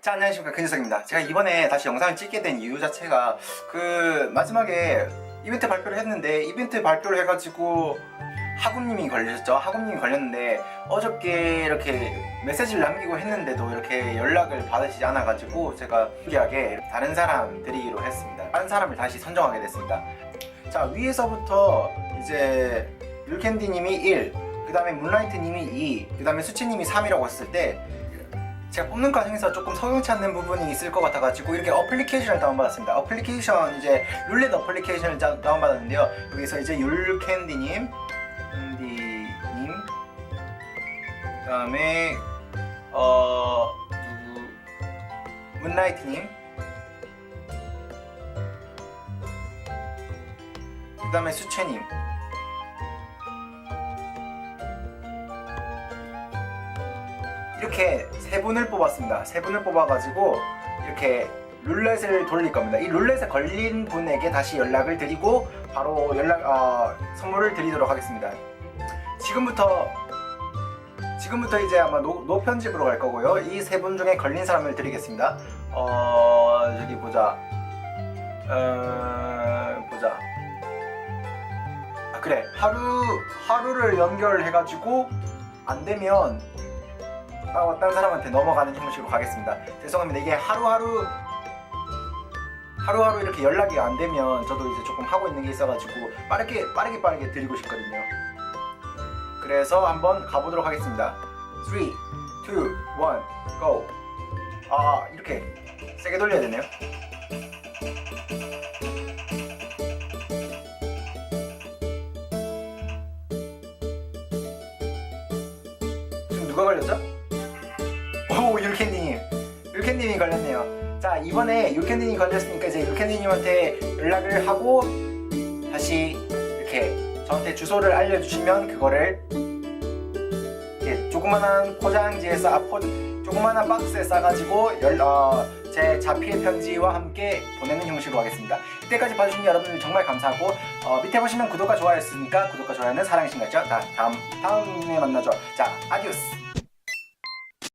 자 안녕하십니까 근지석입니다. 제가 이번에 다시 영상을 찍게 된 이유 자체가 그 마지막에 이벤트 발표를 했는데 이벤트 발표를 해가지고 하구님이 걸리셨죠? 하구님이 걸렸는데 어저께 이렇게 메시지를 남기고 했는데도 이렇게 연락을 받으시지 않아 가지고 제가 특이하게 다른 사람 드리기로 했습니다. 다른 사람을 다시 선정하게 됐습니다. 자 위에서부터 이제 율캔디님이 1, 그 다음에 문라이트님이 2, 그 다음에 수치님이 3이라고 했을 때 제가 뽑는 과정에서 조금 성용치 않는 부분이 있을 것 같아가지고 이렇게 어플리케이션을 다운받았습니다. 어플리케이션 이제 룰렛 어플리케이션을 다- 다운받았는데요. 여기서 이제 율캔디님, 캔디님, 그다음에 어 누구 문라이트님, 그다음에 수채님. 이렇게 세 분을 뽑았습니다. 세 분을 뽑아가지고 이렇게 룰렛을 돌릴 겁니다. 이 룰렛에 걸린 분에게 다시 연락을 드리고 바로 연락 어, 선물을 드리도록 하겠습니다. 지금부터 지금부터 이제 아마 노, 노 편집으로 갈 거고요. 이 세 분 중에 걸린 사람을 드리겠습니다. 어 저기 보자. 어 보자. 아, 그래 하루 하루를 연결해가지고 안 되면 딱 어떤 사람한테 넘어가는 형식으로 가겠습니다. 죄송합니다. 이게 하루하루 하루하루 이렇게 연락이 안 되면 저도 이제 조금 하고 있는 게 있어가지고 빠르게 빠르게 빠르게 드리고 싶거든요. 그래서 한번 가보도록 하겠습니다. 3, 2, 1, GO! 아 이렇게 세게 돌려야 되네요. 지금 누가 걸렸죠? 오 율캔디님 율캔디님이 걸렸네요. 자 이번에 율캔디님이 걸렸으니까 이제 율캔디님한테 연락을 하고 다시 이렇게 저한테 주소를 알려주시면 그거를 이렇게 조그만한 포장지에서 아, 포, 조그만한 박스에 싸가지고 연, 어, 제 자필 편지와 함께 보내는 형식으로 하겠습니다. 이때까지 봐주신 여러분들 정말 감사하고 어, 밑에 보시면 구독과 좋아요 있으니까 구독과 좋아요는 사랑이신 거죠. 자 다음 다음에 만나죠. 자 아디오스